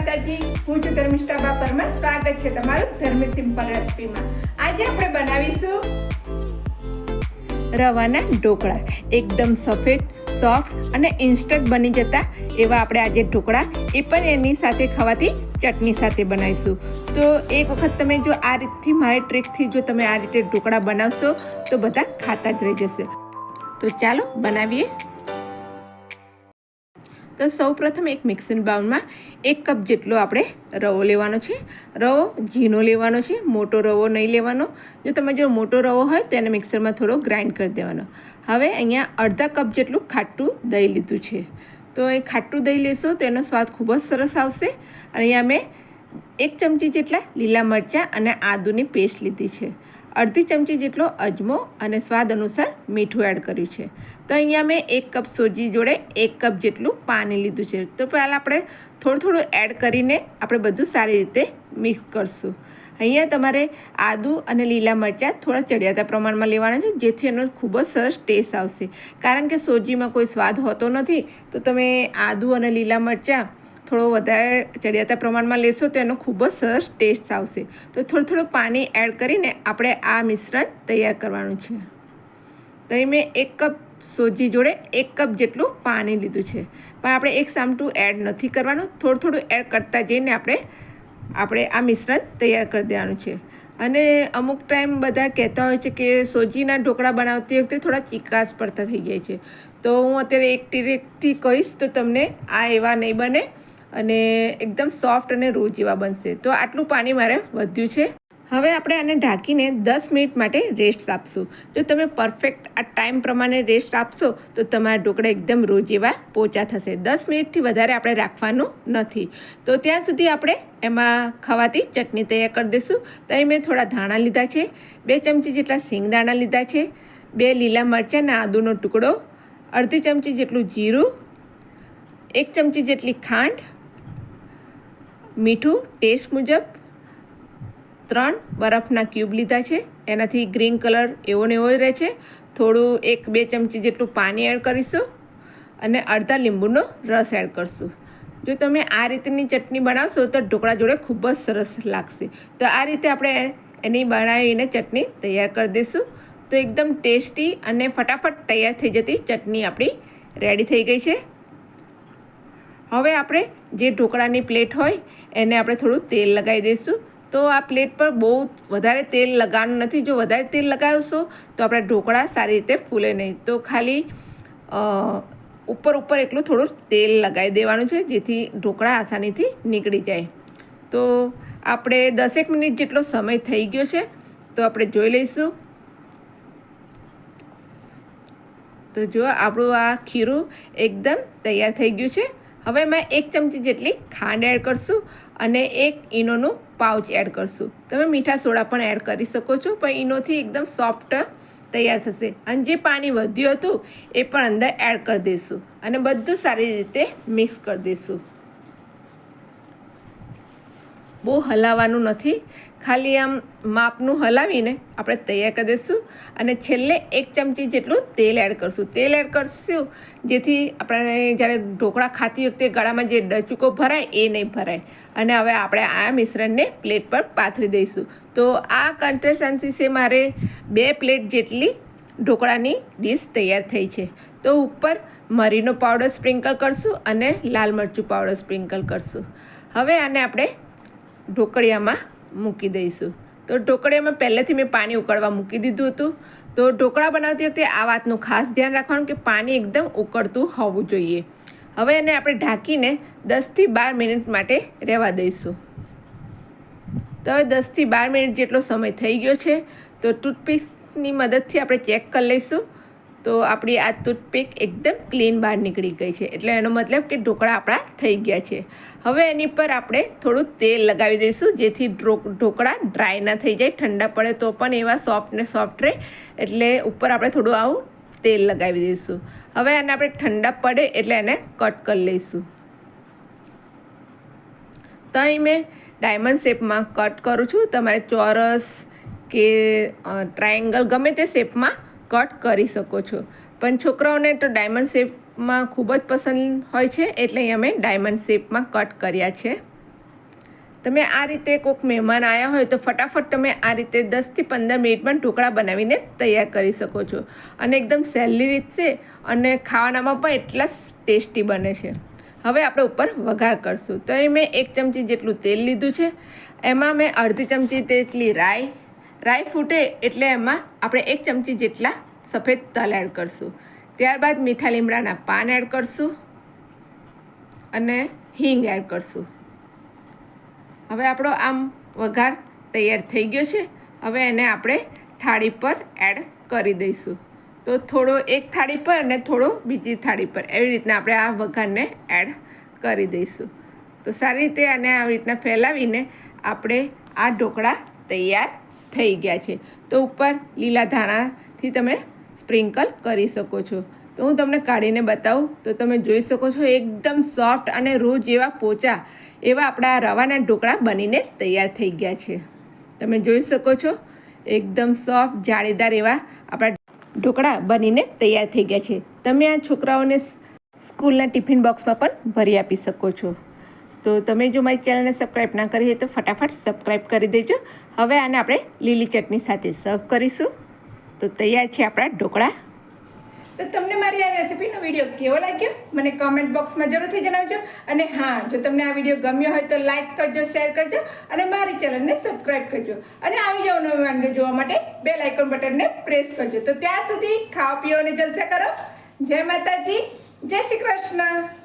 માતાજી, હું છું ધર્મિષ્ઠા બા પરમાર. સ્વાગત છે તમારું ધર્મ સિમ્પલ રેસીપીમાં. આજે આપણે બનાવીશું રવાના ઢોકળા. એકદમ સફેદ, સોફ્ટ અને ઇન્સ્ટન્ટ બની જતા એવા આપણે આજે ઢોકળા. એ પણ એની સાથે ખાવાથી ચટણી સાથે બનાવીશું. તો એક વખત તમે જો આ રીતથી, મારી ટ્રીકથી જો તમે આ રીતે ઢોકળા બનાવશો, તો બધા ખાતા જ રહી જશે. તો ચાલો બનાવીએ. તો સૌ પ્રથમ એક મિક્સિંગ બાઉલમાં એક કપ જેટલો આપણે રવો લેવાનો છે. રવો ઝીણો લેવાનો છે, મોટો રવો નહીં લેવાનો. જો તમે જો મોટો રવો હોય તો એને મિક્સરમાં થોડો ગ્રાઇન્ડ કરી દેવાનો. હવે અહીંયા અડધા કપ જેટલું ખાટું દહીં લીધું છે. તો એ ખાટું દહીં લેશો તો એનો સ્વાદ ખૂબ જ સરસ આવશે. અને અહીંયા મેં એક ચમચી જેટલા લીલા મરચાં અને આદુની પેસ્ટ લીધી છે. અડધી ચમચી જેટલો અજમો અને સ્વાદ અનુસાર મીઠું એડ કર્યું છે. તો અહીંયા મેં એક કપ સોજી જોડે એક કપ જેટલું પાણી લીધું છે. તો પહેલાં આપણે થોડું થોડું એડ કરીને આપણે બધું સારી રીતે મિક્સ કરશું. અહીંયા તમારે આદુ અને લીલા મરચાં થોડા ચડિયાતા પ્રમાણમાં લેવાના છે, જેથી એનો ખૂબ જ સરસ ટેસ્ટ આવશે. કારણ કે સોજીમાં કોઈ સ્વાદ હોતો નથી, તો તમે આદુ અને લીલા મરચાં થોડો વધારે ચડિયાતા પ્રમાણમાં લેશો, તો એનો ખૂબ જ સરસ ટેસ્ટ આવશે. તો થોડું થોડું પાણી એડ કરીને આપણે આ મિશ્રણ તૈયાર કરવાનું છે. તો એ મેં એક કપ સોજી જોડે એક કપ જેટલું પાણી લીધું છે. પણ આપણે એક સામટું એડ નથી કરવાનું. થોડું થોડું એડ કરતાં જઈને આપણે આપણે આ મિશ્રણ તૈયાર કરી દેવાનું છે. અને અમુક ટાઈમ બધા કહેતા હોય છે કે સોજીના ઢોકળા બનાવતી વખતે થોડા ચીકાશ પડતા થઈ જાય છે. તો હું અત્યારે એક ટીરેકથી કહીશ તો તમને આ એવા નહીં બને અને એકદમ સોફ્ટ અને રોજ જેવા બનશે. તો આટલું પાણી મારે વધ્યું છે. હવે આપણે આને ઢાંકીને દસ મિનિટ માટે રેસ્ટ આપશું. જો તમે પરફેક્ટ આ ટાઈમ પ્રમાણે રેસ્ટ આપશો, તો તમારા ઢોકળા એકદમ રોજ એવા પોચા થશે. દસ મિનિટથી વધારે આપણે રાખવાનું નથી. તો ત્યાં સુધી આપણે એમાં ખાવાતી ચટણી તૈયાર કરી દઈશું. તો અહીં મેં થોડા ધાણા લીધા છે, બે ચમચી જેટલા સિંગદાણા લીધા છે, બે લીલા મરચાં અને આદુનો ટુકડો, અડધી ચમચી જેટલું જીરું, એક ચમચી જેટલી ખાંડ, મીઠું ટેસ્ટ મુજબ ત્રણ બરફના ક્યુબ લીધા છે. એનાથી ગ્રીન કલર એવો ને એવો રહે છે. થોડું એક બે ચમચી જેટલું પાણી એડ કરીશું અને અડધા લીંબુનો રસ એડ કરશું. જો તમે આ રીતની ચટણી બનાવશો તો ઢોકળા જોડે ખૂબ જ સરસ લાગશે. તો આ રીતે આપણે એની બનાવીને ચટણી તૈયાર કરી દઈશું. તો એકદમ ટેસ્ટી અને ફટાફટ તૈયાર થઈ જતી ચટણી આપણી રેડી થઈ ગઈ છે. હવે આપણે જે ઢોકળાની પ્લેટ હોય એને આપણે થોડું તેલ લગાવી દઈશું. તો આ પ્લેટ પર બહુ વધારે તેલ લગાવવાનું નથી. જો વધારે તેલ લગાવશો, તો આપણા ઢોકળા સારી રીતે ફૂલે નહીં. તો ખાલી ઉપર ઉપર એટલું થોડું તેલ લગાવી દેવાનું છે, જેથી ઢોકળા આસાનીથી નીકળી જાય. તો આપણે દસેક મિનિટ જેટલો સમય થઈ ગયો છે, તો આપણે જોઈ લઈશું. તો જો આપણું આ ખીરું એકદમ તૈયાર થઈ ગયું છે. હવે મેં એક ચમચી જેટલી ખાંડ એડ કરશું અને એક ઈનોનું પાઉચ એડ કરશું. તમે મીઠા સોડા પણ એડ કરી શકો છો, પણ ઈનોથી એકદમ સોફ્ટ તૈયાર થશે. અને જે પાણી વધ્યું હતું, એ પણ અંદર એડ કરી દઈશું. અને બધું સારી રીતે મિક્સ કરી દઈશું. બહુ હલાવવાનું નથી. ખાલી આમ માપનું હલાવીને આપણે તૈયાર કરી દઈશું અને છેલ્લે એક ચમચી જેટલું તેલ એડ કરશું. તેલ એડ કરશું જેથી આપણે જ્યારે ઢોકળા ખાતી વખતે ગળામાં જે ડચુકો ભરાય એ નહીં ભરાય. અને હવે આપણે આ મિશ્રણને પ્લેટ પર પાથરી દઈશું. તો આ કન્સિસ્ટન્સી છે મારે બે પ્લેટ જેટલી ઢોકળાની ડીશ તૈયાર થઈ છે. તો ઉપર મરીનો પાવડર સ્પ્રિંકલ કરશું અને લાલ મરચું પાવડર સ્પ્રિંકલ કરશું. હવે આને આપણે ઢોકળિયામાં મૂકી દઈશું. તો ઢોકળિયામાં પહેલેથી મેં પાણી ઉકળવા મૂકી દીધું હતું. તો ઢોકળા બનાવતી વખતે આ વાતનું ખાસ ધ્યાન રાખવાનું કે પાણી એકદમ ઉકળતું હોવું જોઈએ. હવે એને આપણે ઢાંકીને દસથી બાર મિનિટ માટે રહેવા દઈશું. તો હવે દસથી બાર મિનિટ જેટલો સમય થઈ ગયો છે, તો ટૂથપીકની મદદથી આપણે ચેક કરી લઈશું. તો આપણી આ ટૂથપીક એકદમ ક્લીન બહાર નીકળી ગઈ છે. એટલે એનો મતલબ કે ઢોકળા આપણા થઈ ગયા છે. હવે એની પર આપણે થોડું તેલ લગાવી દઈશું, જેથી ઢોકળા ડ્રાય ના થઈ જાય, ઠંડા પડે તો પણ એવા સોફ્ટ ને સોફ્ટ રહે. એટલે ઉપર આપણે થોડું આવું તેલ લગાવી દઈશું. હવે એને આપણે ઠંડા પડે એટલે એને કટ કરી લઈશું. તો અહીં મેં ડાયમંડ શેપમાં કટ કરું છું. તમારે ચોરસ કે ટ્રાયેંગલ ગમે તે શેપમાં કટ કરી શકો છો. પણ છોકરાઓને તો ડાયમંડ શેપમાં ખૂબ જ પસંદ હોય છે, એટલે અમે ડાયમંડ શેપમાં કટ કર્યા છે. તમે આ રીતે કોઈક મહેમાન આવ્યા હોય તો ફટાફટ તમે આ રીતે દસથી પંદર મિનિટમાં ઢોકળા બનાવીને તૈયાર કરી શકો છો. અને એકદમ સહેલી રીત છે અને ખાવાનામાં પણ એટલા ટેસ્ટી બને છે. હવે આપણે ઉપર વઘાર કરશું. તો એ મેં એક ચમચી જેટલું તેલ લીધું છે. એમાં મેં અડધી ચમચી તેટલી રાઈ રાઈ ફૂટે એટલે એમાં આપણે એક ચમચી જેટલા સફેદ તલ એડ કરશું. ત્યારબાદ મીઠા લીમડાના પાન એડ કરશું અને હિંગ એડ કરશું. હવે આપણો આમ વઘાર તૈયાર થઈ ગયો છે. હવે એને આપણે થાળી પર એડ કરી દઈશું. તો થોડો એક થાળી પર અને થોડો બીજી થાળી પર એવી રીતના આપણે આ વઘારને એડ કરી દઈશું. તો સારી રીતે આને આવી રીતના ફેલાવીને આપણે આ ઢોકળા તૈયાર થઈ ગયા છે. તો ઉપર લીલા ધાણાથી તમે સ્પ્રિંકલ કરી શકો છો. તો હું તમને કાઢીને બતાવું. તો તમે જોઈ શકો છો એકદમ સોફ્ટ અને રૂ જેવા પોચા એવા આપણા રવાના ઢોકળા બનીને તૈયાર થઈ ગયા છે. તમે જોઈ શકો છો એકદમ સોફ્ટ, જાળીદાર એવા આપણા ઢોકળા બનીને તૈયાર થઈ ગયા છે. તમે આ છોકરાઓને સ્કૂલના ટિફિન બોક્સમાં પણ ભરી આપી શકો છો. તો તમે જો મારી ચેનલને સબસ્ક્રાઈબ ના કરી હોય તો ફટાફટ સબસ્ક્રાઈબ કરી દેજો. હવે આને આપણે લીલી ચટણી સાથે સર્વ કરીશું. તો તૈયાર છે આપણા ઢોકળા. તો તમને મારી આ રેસીપીનો વીડિયો કેવો લાગ્યો? મને કોમેન્ટ બોક્સમાં જરૂરથી જણાવજો. અને હા, જો તમને આ વીડિયો ગમ્યો હોય તો લાઇક કરજો શેર કરજો અને મારી ચેનલને સબસ્ક્રાઈબ કરજો. અને આવી જાઓ નવી વાનગી જોવા માટે બે લાઇકોન બટનને પ્રેસ કરજો. તો ત્યાં સુધી ખાઓ, પીઓ અને જલસા કરો. જય માતાજી. જય શ્રી કૃષ્ણ.